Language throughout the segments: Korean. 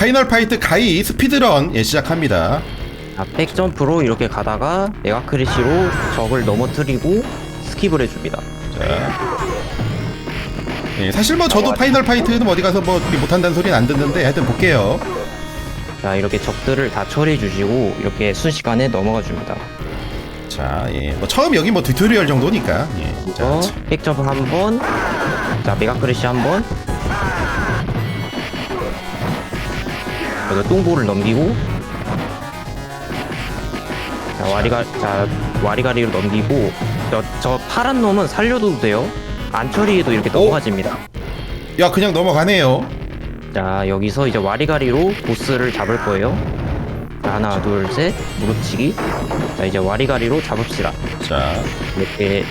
파이널 파이트 가이 스피드런 예, 시작합니다. 자, 백점프로 이렇게 가다가 메가크리시로 적을 넘어뜨리고 스킵을 해줍니다. 자. 예, 사실 뭐 저도 파이널 파이트는 어디 가서 뭐 못한다는 소리는 안 듣는데 하여튼 볼게요. 자 이렇게 적들을 다 처리해 주시고 이렇게 순식간에 넘어가 줍니다. 자, 예. 뭐 처음 여기 뭐 튜토리얼 정도니까. 예. 자, 어, 자, 백점프 한 번, 자 메가 크리시 한 번, 여기 똥볼을 넘기고, 자 와리가 자 와리가리로 넘기고, 저, 저 파란 놈은 살려도 돼요. 안 처리해도 이렇게 넘어가집니다. 야, 그냥 넘어가네요. 자 여기서 이제 와리가리로 보스를 잡을 거예요. 자, 하나 둘 셋 무릎치기. 자 이제 와리가리로 잡읍시다. 자, 이렇게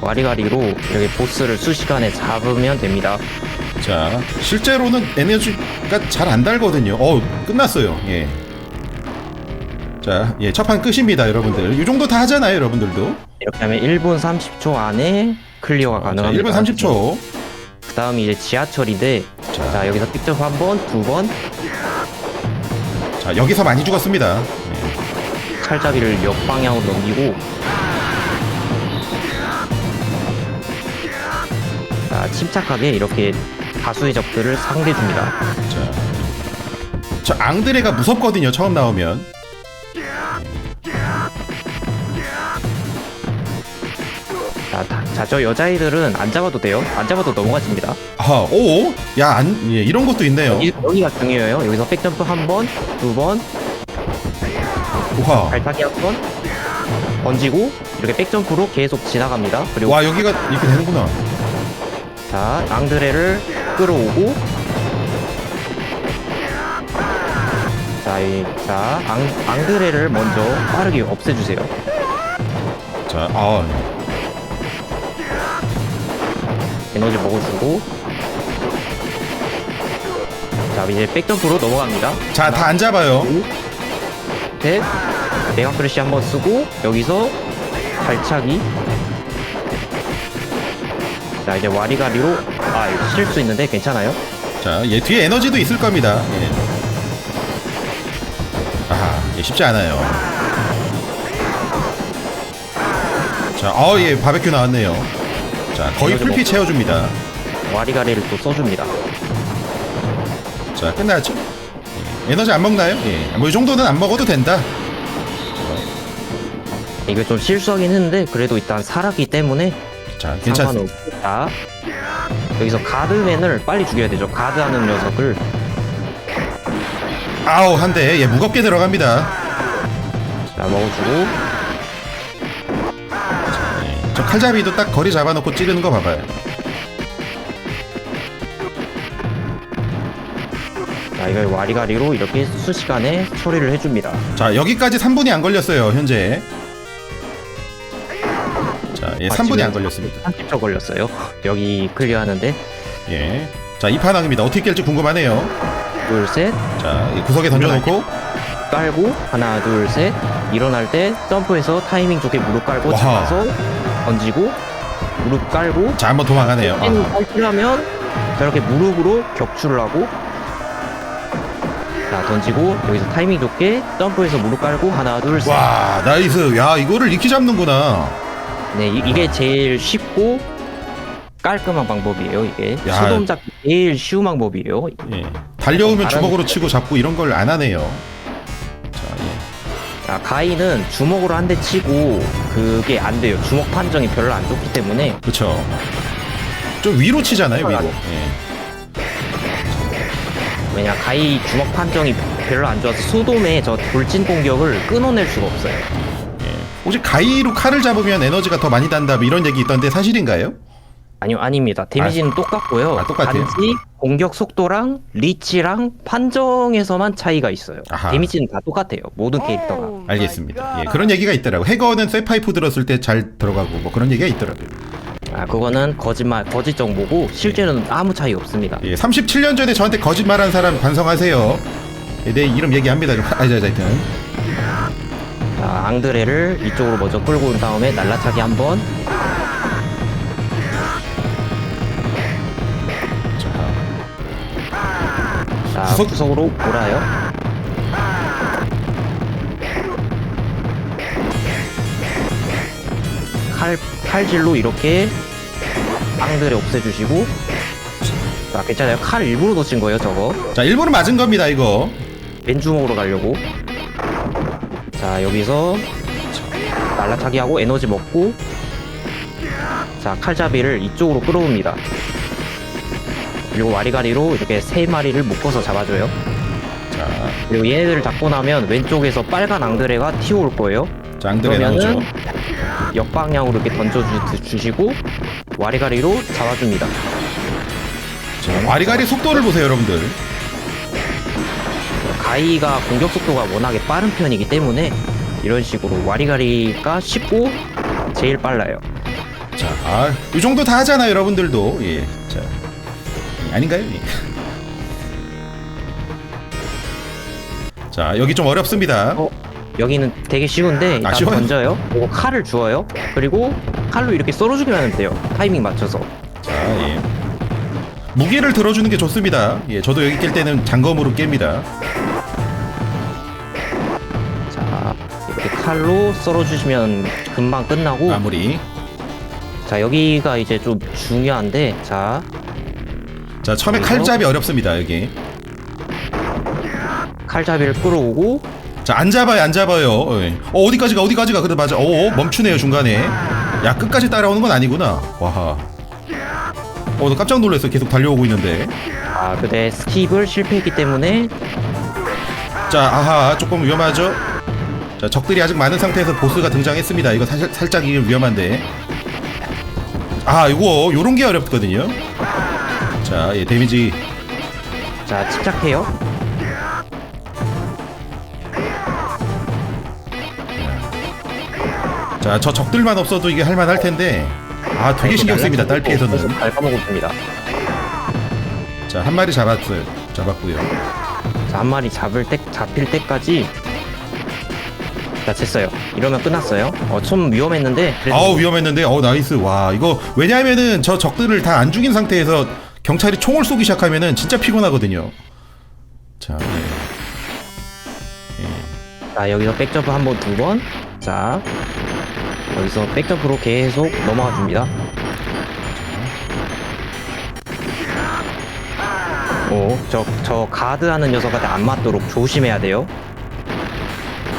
와리가리로 이렇게 보스를 수시간에 잡으면 됩니다. 자, 실제로는 에너지가 잘 안 달거든요. 어, 끝났어요. 예. 자, 예, 첫판 끝입니다, 여러분들. 이 정도 다 하잖아요, 여러분들도. 이렇게 하면 1분 30초 안에 클리어가 자, 가능합니다. 1분 30초. 그 다음이 이제 지하철인데 자, 자 여기서 픽점 한 번, 두 번 자, 여기서 많이 죽었습니다. 예. 칼잡이를 역방향으로 넘기고 자 침착하게 이렇게 다수의 적들을 상대해줍니다. 자, 저 앙드레가 무섭거든요, 처음 나오면. 자저 여자애들은 안 잡아도 돼요. 안 잡아도 넘어가집니다. 아, 오, 야, 안, 예, 이런 것도 있네요. 이- 여기가 중요해요. 여기서 백점프 한 번, 두 번, 와, 발차기 한 번, 던지고 이렇게 백점프로 계속 지나갑니다. 그리고 와, 여기가 이렇게 되는구나. 자 앙드레를 끌어오고 자, 이, 자 앙, 앙드레를 먼저 빠르게 없애주세요. 자, 아, 에너지 먹어주고 자 이제 백점프로 넘어갑니다. 자, 다 안 잡아요. 셋 메가크래시 한번 쓰고 여기서 발차기 자 이제 와리가리로 아 이거 실수 있는데 괜찮아요? 자, 얘 뒤에 에너지도 있을 겁니다. 예. 아하, 예, 쉽지 않아요. 자, 어, 예, 바베큐 나왔네요. 자, 거의 에너지 풀피 먹고. 채워줍니다. 와리가리를 또 써줍니다. 자, 끝났죠? 예. 에너지 안 먹나요? 예, 뭐 이 정도는 안 먹어도 된다. 이게 좀 실수하긴 했는데 그래도 일단 살았기 때문에 자, 괜찮습니다. 자 여기서 가드맨을 빨리 죽여야 되죠 가드하는 녀석을 아우, 한 대, 예, 무겁게 들어갑니다. 자 먹어주고 예, 저 칼잡이도 딱 거리 잡아놓고 찌르는 거 봐봐요. 자 이걸 와리가리로 이렇게 수시간에 처리를 해줍니다 자, 여기까지 3분이 안 걸렸어요, 현재. 자, 예, 아, 3분이 지금 안 걸렸습니다. 30초 걸렸어요 여기 클리어하는데 예. 자, 이 판왕입니다. 어떻게 깰지 궁금하네요. 둘 셋 자, 이 구석에 던져놓고. 깔고 하나 둘 셋 일어날 때 점프해서 타이밍 좋게 무릎 깔고 와하. 잡아서 던지고 무릎 깔고 자, 한번 도망가네요. 펜 아, 탈출하면 저렇게 무릎으로 격추를 하고 자 던지고 여기서 타이밍 좋게 점프해서 무릎 깔고 하나 둘 셋 와, 나이스. 야, 이거를 익히 잡는구나. 네, 이, 이게 제일 쉽고 깔끔한 방법이에요. 이게 야. 수동 잡기 제일 쉬운 방법이에요. 예. 달려오면 주먹으로 치고 잡고 이런 걸 안 하네요. 자, 예. 자, 가이는 주먹으로 한 대 치고 그게 안 돼요. 주먹 판정이 별로 안 좋기 때문에 그쵸. 좀 위로 치잖아요, 위로. 예. 왜냐 가이 주먹 판정이 별로 안 좋아서 수돔의 저 돌진 공격을 끊어낼 수가 없어요. 예. 혹시 가이로 칼을 잡으면 에너지가 더 많이 단다 뭐 이런 얘기 있던데 사실인가요? 아니요, 아닙니다. 데미지는 똑같고요. 아, 똑같아요? 단지 공격 속도랑 리치랑 판정에서만 차이가 있어요. 아하. 데미지는 다 똑같아요. 모든 캐릭터가. 알겠습니다. 예. 그런 얘기가 있더라고. 해거는 쇠파이프 들었을 때 잘 들어가고 뭐 그런 얘기가 있더라고요. 아, 그거는 거짓말, 거짓 정보고 실제로는 아무 차이 없습니다. 예. 37년 전에 저한테 거짓말한 사람 반성하세요. 예, 내 이름 얘기합니다. 좀. 아, 자, 자, 하여튼. 자, 앙드레를 이쪽으로 먼저 끌고 온 다음에 날라차기 한번 자. 자, 구석- 구석으로 몰아요. 칼, 칼질로 이렇게 빵들을 없애주시고 자, 괜찮아요. 칼 일부러 놓친 거예요, 저거. 자 일부러 맞은 겁니다 이거 맨주먹으로 가려고. 자, 여기서 날라차기 하고 에너지 먹고 자, 칼잡이를 이쪽으로 끌어옵니다. 그리고 와리가리로 이렇게 세 마리를 묶어서 잡아줘요. 자 그리고 얘네들을 잡고 나면 왼쪽에서 빨간 앙드레가 튀어올 거예요. 나오죠 그러면은 역방향으로 이렇게 던져주시고 와리가리로 잡아줍니다. 자, 와리가리 속도를 보세요 여러분들 가이가 공격 속도가 워낙에 빠른 편이기 때문에 이런 식으로 와리가리가 쉽고 제일 빨라요. 자, 아, 이 정도 다 하잖아요, 여러분들도. 예, 자, 예, 아닌가요? 예. 자, 여기 좀 어렵습니다. 어, 여기는 되게 쉬운데 일단 아, 쉬워요? 던져요. 그리고 칼을 주어요. 그리고 칼로 이렇게 썰어주기만 하면 돼요. 타이밍 맞춰서. 자, 예. 무게를 들어주는 게 좋습니다. 예, 저도 여기 깰 때는 장검으로 깹니다. 칼로 썰어주시면 금방 끝나고 마무리. 자 여기가 이제 좀 중요한데 자 자, 처음에 칼잡이 어렵습니다, 여기. 칼잡이를 끌어오고 자, 안 잡아요, 안 잡아요. 예. 어, 어디까지 가, 어디까지 가. 그래, 맞아. 어, 어, 멈추네요, 중간에. 야, 끝까지 따라오는 건 아니구나. 와. 어, 나 깜짝 놀랐어. 계속 달려오고 있는데. 아 근데 스킵을 실패했기 때문에 자, 아하, 조금 위험하죠? 자, 적들이 아직 많은 상태에서 보스가 등장했습니다. 이거 사실 살짝 이게 위험한데. 아, 이거 요런 게 어렵거든요. 자, 예, 데미지. 자 침착해요. 자, 저 적들만 없어도 이게 할 만할 텐데. 아, 되게 신경 씁니다. 딸피에서는. 잘 까먹었습니다. 자, 한 마리 잡았어요. 잡았고요. 자 한 마리 잡을 때 잡힐 때까지 자 됐어요. 이러면 끝났어요. 어좀 위험했는데 그래도 아우, 위험했는데. 어, 나이스. 와, 이거 왜냐하면은 저 적들을 다 안 죽인 상태에서 경찰이 총을 쏘기 시작하면은 진짜 피곤하거든요. 자, 예. 자 여기서 백점프 한 번 두 번. 자 여기서 백점프로 계속 넘어가 줍니다. 오, 저, 저 가드하는 녀석한테 안 맞도록 조심해야 돼요.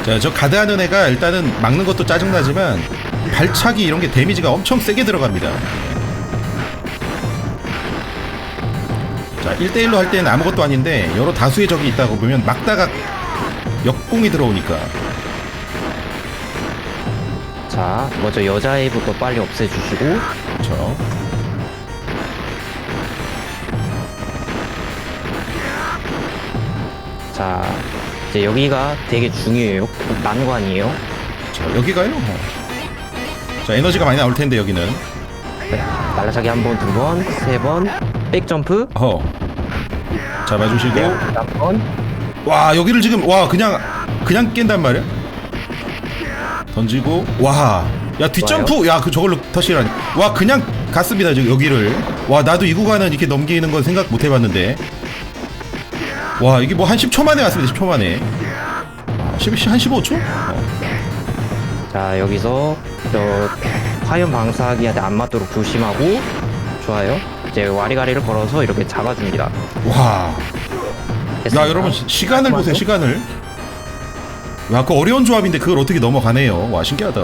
자, 저 가드하는 애가 일단은 막는 것도 짜증나지만 발차기 이런 게 데미지가 엄청 세게 들어갑니다. 자, 1대1로 할 때는 아무것도 아닌데 여러 다수의 적이 있다고 보면 막다가 역공이 들어오니까 자, 먼저 여자애부터 빨리 없애주시고, 그렇죠. 자, 이제 여기가 되게 중요해요. 난관이에요. 자, 여기가요. 어. 자, 에너지가 많이 나올 텐데 여기는. 네, 날라차기 한 번, 두 번, 세 번, 백점프, 어. 잡아주시고 네, 한 번, 와 여기를 지금 와 그냥 그냥 깬단 말이야? 던지고 와 야 뒷점프 야 그 저걸로 터시라니 와 그냥 갔습니다 지금 여기를 와 나도 이 구간은 이렇게 넘기는 건 생각 못 해봤는데 와 이게 뭐 한 10초 만에 왔습니다 10초 만에 아, 10, 한 15초? 어. 자, 여기서 저 화염 방사기한테 안 맞도록 조심하고, 좋아요. 이제 와리가리를 걸어서 이렇게 잡아줍니다. 와 됐습니다. 야 여러분 시- 시간을 보세요 시간을 야그 어려운 조합인데 그걸 어떻게 넘어가네요 와 신기하다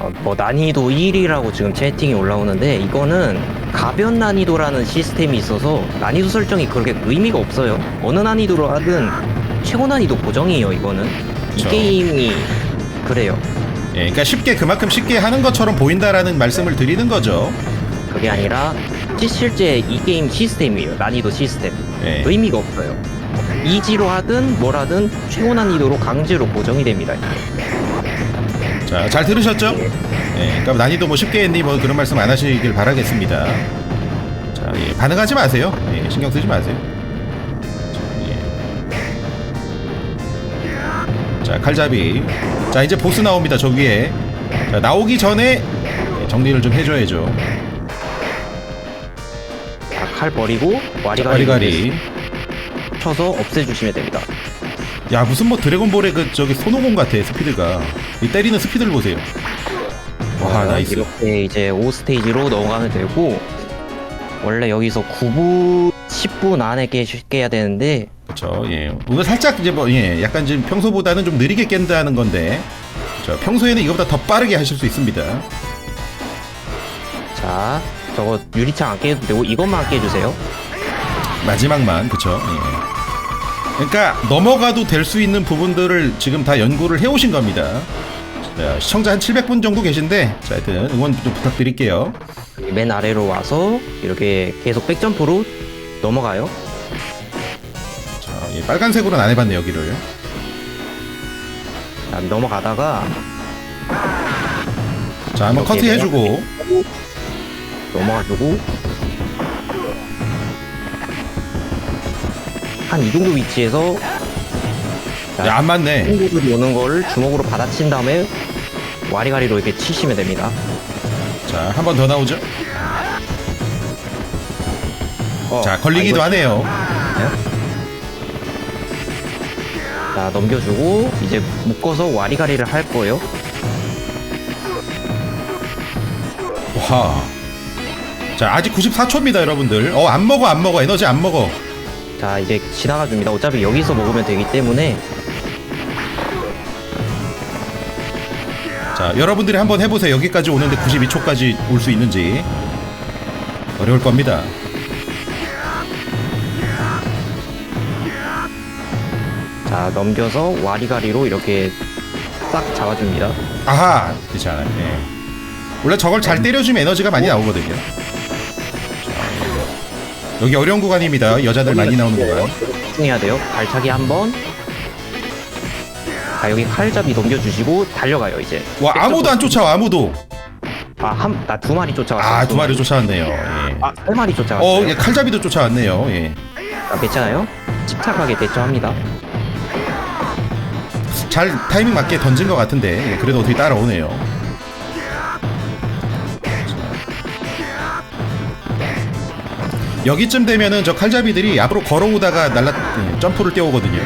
어, 뭐 난이도 1이라고 지금 채팅이 올라오는데 이거는 가변 난이도라는 시스템이 있어서 난이도 설정이 그렇게 의미가 없어요. 어느 난이도로 하든 최고 난이도 고정이에요. 이거는 이 그쵸. 게임이 그래요. 예, 그러니까 쉽게 그만큼 쉽게 하는 것처럼 보인다라는 말씀을 드리는 거죠 그게 아니라 시- 실제 이 게임 시스템이에요. 난이도 시스템. 예. 의미가 없어요. 이지로 하든 뭘 하든 최고 난이도로 강제로 고정이 됩니다. 자, 잘 들으셨죠? 예, 그러니까 난이도 뭐 쉽게 했니 뭐 그런 말씀 안 하시길 바라겠습니다. 자, 예, 반응하지 마세요. 예, 신경 쓰지 마세요. 자, 예. 자, 칼잡이. 자, 이제 보스 나옵니다. 저 위에. 자, 나오기 전에 예, 정리를 좀 해줘야죠. 칼 버리고 와리가리 와리가리. 쳐서 없애주시면 됩니다. 야 무슨 뭐 드래곤볼의 그 저기 손오공 같아 스피드가. 이 때리는 스피드를 보세요. 와 어, 나이스. 이렇게 이제 5스테이지로 넘어가면 되고 원래 여기서 9분 10분 안에 깨, 깨야 되는데 그렇죠. 예. 오늘 살짝 이제 뭐 예, 약간 지금 평소보다는 좀 느리게 깬다는 건데. 저 평소에는 이거보다 더 빠르게 하실 수 있습니다. 자 저거 유리창 안 깨도 되고 이것만 안 깨주세요. 마지막만 그쵸 예. 그러니까 넘어가도 될 수 있는 부분들을 지금 다 연구를 해오신 겁니다. 자, 시청자 한 700분 정도 계신데 자 하여튼 응원 좀 부탁드릴게요. 맨 아래로 와서 이렇게 계속 백점프로 넘어가요. 자, 예, 빨간색으로는 안 해봤네 여기를. 자, 넘어가다가 자 한번 이렇게 커트 해주고. 넘어가지고 한 이 정도 위치에서 야 안 맞네. 친구들이 오는 걸 주먹으로 받아친 다음에 와리가리로 이렇게 치시면 됩니다. 자 한 번 더 나오죠? 어, 자 걸리기도 아, 이거- 하네요. 자 넘겨주고 이제 묶어서 와리가리를 할 거예요. 와. 자 아직 94초입니다 여러분들. 어 안 먹어 안 먹어. 에너지 안 먹어 자 이제 지나가 줍니다. 어차피 여기서 먹으면 되기 때문에 자 여러분들이 한번 해보세요 여기까지 오는데 92초까지 올 수 있는지 어려울 겁니다 자 넘겨서 와리가리로 이렇게 싹 잡아줍니다. 아하 그렇지 않아요 예. 원래 저걸 잘 때려주면 에너지가 많이 나오거든요 자, 여기 어려운 구간입니다 여자들 많이 나오는 구간 집중해야 돼요. 발차기 한 번. 자 여기 칼잡이 넘겨주시고 달려가요 이제. 와 아무도 안 쫓아와 아무도 아한 나 두 마리 쫓아왔어요. 아두 마리 쫓아왔네요 예. 아세 마리 쫓아왔어요. 어 예, 칼잡이도 쫓아왔네요 예. 아, 괜찮아요? 침착하게 대처합니다. 잘 타이밍 맞게 던진 것 같은데 예, 그래도 어떻게 따라오네요 여기쯤 되면은 저 칼잡이들이 앞으로 걸어오다가 날라 예, 점프를 떼오거든요.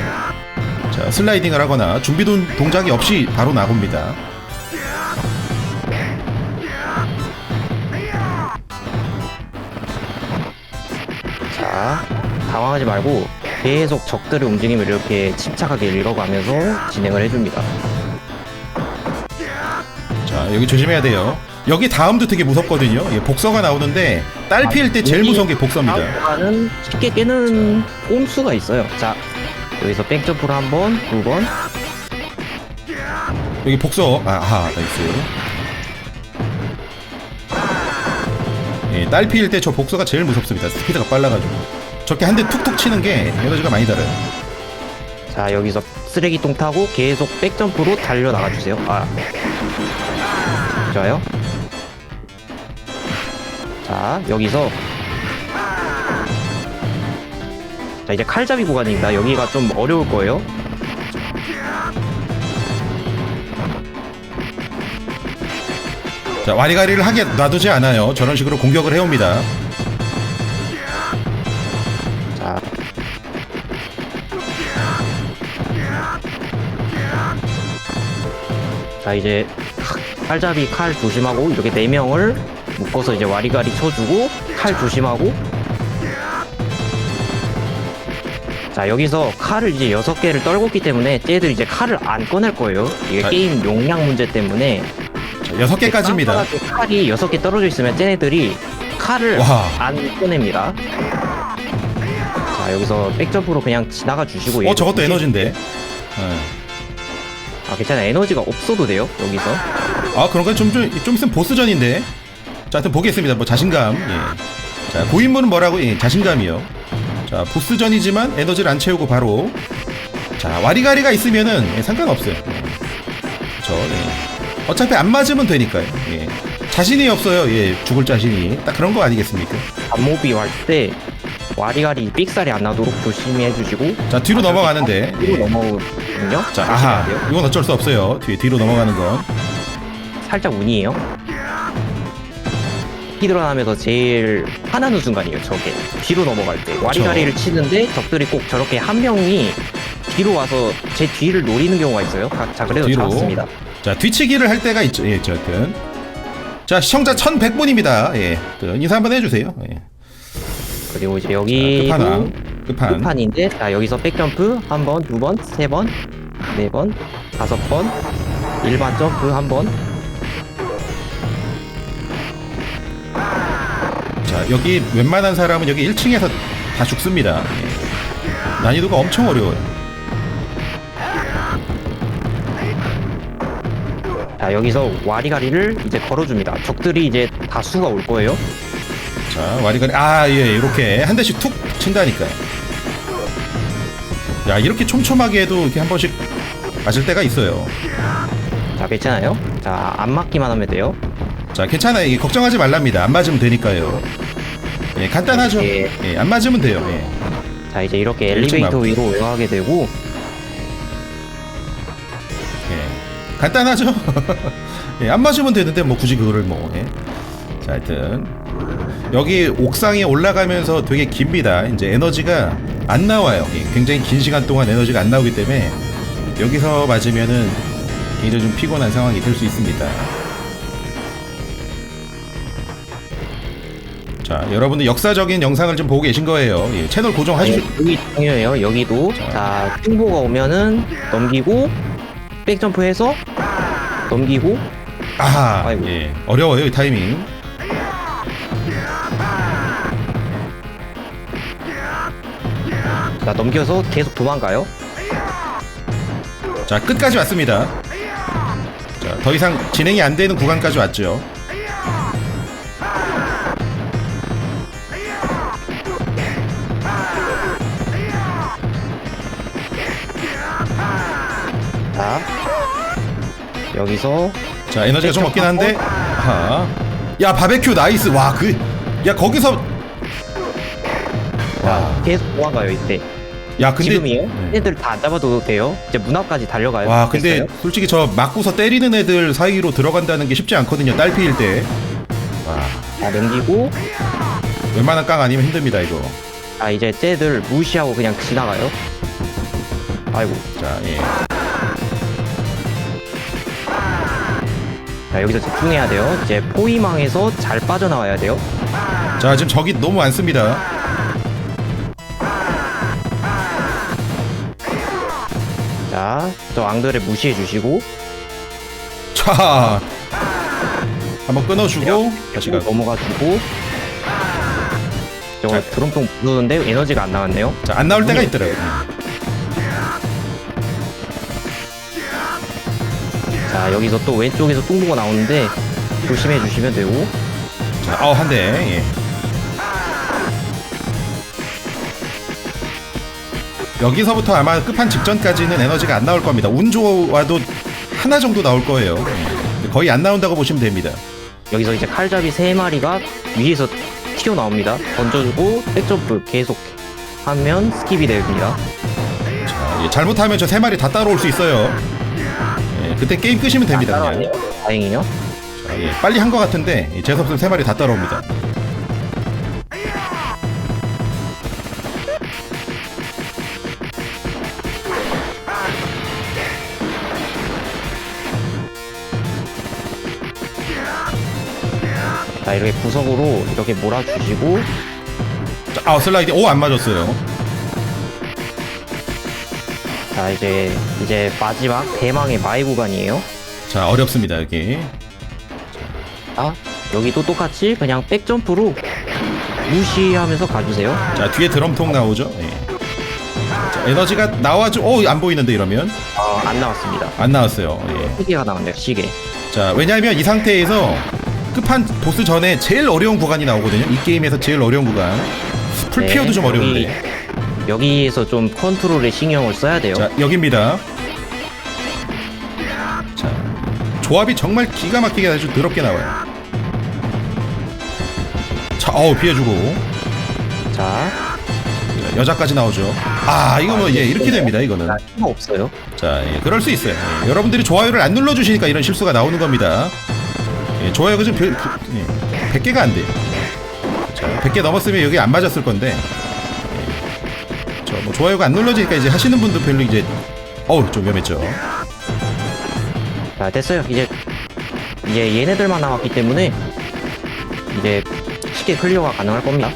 자 슬라이딩을 하거나 준비 동- 동작이 없이 바로 나옵니다. 자 당황하지 말고 계속 적들의 움직임을 이렇게 침착하게 읽어가면서 진행을 해줍니다. 자 여기 조심해야 돼요 여기 다음도 되게 무섭거든요 예, 복서가 나오는데 딸피일 때 제일 여기 무서운 게 복서입니다 다음은 쉽게 깨는 꼼수가 있어요. 자 여기서 백점프를 한 번, 두 번. 여기 복서 아, 아하 나이스 예, 딸 피일 때 저 복서가 제일 무섭습니다 스피드가 빨라가지고 저렇게 한 대 툭툭 치는 게 에너지가 많이 달아요 자 여기서 쓰레기통 타고 계속 백점프로 달려 나가주세요. 아 좋아요. 자 여기서 자 이제 칼잡이 구간입니다. 여기가 좀 어려울 거예요. 자 와리가리를 하게 놔두지 않아요 저런 식으로 공격을 해옵니다 자 자 이제 칼잡이 칼 조심하고 이렇게 네 명을 묶어서 이제 와리가리 쳐주고 칼 조심하고. 자 여기서 칼을 이제 여섯 개를 떨궜기 때문에 쟤들 이제 칼을 안 꺼낼 거예요. 이게 아. 게임 용량 문제 때문에. 자, 여섯 개까지입니다. 칼이 여섯 개 떨어져 있으면 쟤네들이 칼을 와. 안 꺼냅니다. 자 여기서 백점프로 그냥 지나가 주시고 어 얘도 저것도 굳이- 에너지인데. 예. 아 괜찮아 에너지가 없어도 돼요 여기서. 아 그런 건좀 좀, 좀 있으면 보스전인데 자 하여튼 보겠습니다. 뭐 자신감. 예. 자 고인물은 뭐라고? 예, 자신감이요. 자 보스전이지만 에너지를 안 채우고 바로. 자 와리가리가 있으면은 예, 상관없어요. 예. 그쵸 예. 어차피 안 맞으면 되니까요. 예. 자신이 없어요. 예 죽을 자신이. 딱 그런 거 아니겠습니까? 잡모비 할 때 와리가리 삑살이 안 나도록 조심히 해주시고. 자 뒤로 넘어가는데. 뒤로 예. 넘어오거든요. 자 아하. 이건 어쩔 수 없어요. 뒤에 뒤로 넘어가는 건. 살짝 운이에요 스피드런하면서 제일 화나는 순간이에요. 저게 뒤로 넘어갈 때 와리가리를 치는데 적들이 꼭 저렇게 한 명이 뒤로 와서 제 뒤를 노리는 경우가 있어요. 가- 자 그래도 뒤로. 잡습니다. 자 뒤치기를 할 때가 있죠. 예, 저 하여튼. 자 시청자 1100분입니다. 예, 그 인사 한번 해주세요. 예. 그리고 이제 자, 여기도 끝판왕 끝판. 끝판인데 자 여기서 백점프 한 번, 두 번, 세 번, 네 번, 다섯 번, 일반 점프 한 번. 자 여기 웬만한 사람은 여기 1층에서 다 죽습니다. 예. 난이도가 엄청 어려워요. 자 여기서 와리가리를 이제 걸어줍니다. 적들이 이제 다수가 올 거예요. 자 와리가리 아예 이렇게 한 대씩 툭 친다니까. 야 이렇게 촘촘하게 해도 이렇게 한 번씩 맞을 때가 있어요. 자 괜찮아요? 자 안 맞기만 하면 돼요. 자 괜찮아요. 걱정하지 말랍니다. 안 맞으면 되니까요. 예 간단하죠. 예. 예, 안 맞으면 돼요. 예. 자 이제 이렇게 일찍 엘리베이터. 위로 올라가게 되고 예. 간단하죠? 예, 안 맞으면 되는데 뭐 굳이 그거를 뭐. 예. 자, 하여튼 여기 옥상에 올라가면서 되게 깁니다. 이제 에너지가 안 나와요. 예, 굉장히 긴 시간 동안 에너지가 안 나오기 때문에 여기서 맞으면은 굉장히 좀 피곤한 상황이 될 수 있습니다. 자, 여러분들 역사적인 영상을 좀 보고 계신 거예요. 예, 채널 고정하시죠. 아니, 여기 중요해요. 여기도 자. 자 충보가 오면은 넘기고 백점프해서 넘기고 아하, 아이고. 예, 어려워요 이 타이밍. 자 넘겨서 계속 도망가요. 자 끝까지 왔습니다. 자 더 이상 진행이 안 되는 구간까지 왔죠. 여기서 자 에너지가 좀 없긴 한데. 아하. 야 바베큐 나이스. 와 그. 야 거기서. 와. 계속 도망가요 이때. 야 근데. 지금이에요? 네. 애들 다 안 잡아도 돼요. 이제 문 앞까지 달려가요. 와 근데 됐어요? 솔직히 저 맞고서 때리는 애들 사이로 들어간다는 게 쉽지 않거든요. 딸피일 때. 와자 넘기고 웬만한 깡 아니면 힘듭니다 이거. 자 이제 쟤들 무시하고 그냥 지나가요. 아이고 자 예. 자 여기서 집중해야 돼요. 이제 포위망에서 잘 빠져나와야 돼요. 자 지금 적이 너무 많습니다. 자 저 앙들을 무시해 주시고 자 한번 끊어주고 다시 가. 넘어가 주고 저거 자. 드럼통 부르는데 에너지가 안 나왔네요. 자 안 나올 때가 있더라고요. 자 여기서 또 왼쪽에서 뚱보가 나오는데 조심해 주시면 되고 자, 아우 한 대. 예. 여기서부터 아마 끝판 직전까지는 에너지가 안 나올 겁니다. 운 좋아도 하나 정도 나올 거예요. 예. 거의 안 나온다고 보시면 됩니다. 여기서 이제 칼잡이 세 마리가 위에서 튀어 나옵니다. 던져주고 백점프 계속 하면 스킵이 됩니다. 자, 예, 잘못하면 저 세 마리 다 따라올 수 있어요. 예, 그때 게임 끄시면 됩니다. 그냥. 따라왔네요. 다행이요. 자, 예, 빨리 한 것 같은데 예, 재수 없으면 세 마리 다 따라옵니다. 자 이렇게 구석으로 이렇게 몰아주시고 자, 아 슬라이딩 오안 맞았어요. 자 이제 이제 마지막 대망의 마이 구간이에요. 자 어렵습니다 여기. 자 여기도 똑같이 그냥 백점프로 무시하면서 가주세요. 자 뒤에 드럼통 나오죠. 예. 자, 에너지가 나와줘. 오안 보이는데 이러면 아, 안 나왔습니다. 안 나왔어요. 예. 시계가 나왔네요. 시계. 자 왜냐하면 이 상태에서 끝판 보스 전에 제일 어려운 구간이 나오거든요. 이 게임에서 제일 어려운 구간. 풀피어도 네, 좀 여기- 어려운데. 여기에서 좀 컨트롤에 신경을 써야 돼요. 자 여기입니다. 자 조합이 정말 기가 막히게 아주 더럽게 나와요. 자 어우 피해주고 자, 자, 여자까지 나오죠. 아 이거 뭐 예 이렇게 됩니다 이거는. 나 힘 없어요. 자, 예, 그럴 수 있어요. 예, 여러분들이 좋아요를 안 눌러주시니까 이런 실수가 나오는 겁니다. 예, 좋아요가 좀 별, 부- 예, 100개가 안 돼요. 자, 100개 넘었으면 여기 안 맞았을 건데. 저뭐 좋아요가 안 눌러지니까 이제 하시는 분도 별로 이제 어우 좀 위험했죠. 자 됐어요 이제 이제 얘네들만 남았기 때문에 이제 쉽게 클리어가 가능할 겁니다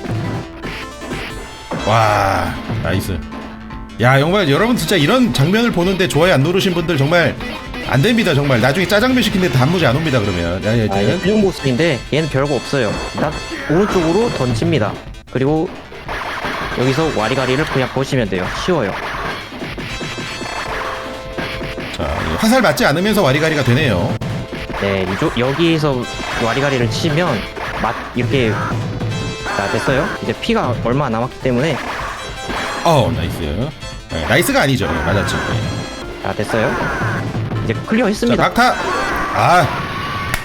와 나이스. 야 정말 여러분 진짜 이런 장면을 보는데 좋아요 안 누르신 분들 정말 안 됩니다 정말 나중에 짜장면 시키는데 단무지 안 옵니다 그러면. 야, 야, 아, 얘 야. 최종 보스인데 얘는 별거 없어요. 일단 오른쪽으로 던집니다. 그리고 여기서 와리가리를 그냥 보시면 돼요. 쉬워요. 자 예, 화살 맞지 않으면서 와리가리가 되네요. 네, 이쪽 여기에서 와리가리를 치면 맛 이렇게 자 됐어요. 이제 피가 얼마 안 남았기 때문에 어 나이스. 네, 나이스가 아니죠. 예, 맞았죠. 예. 자 됐어요. 이제 자 클리어했습니다. 막타. 아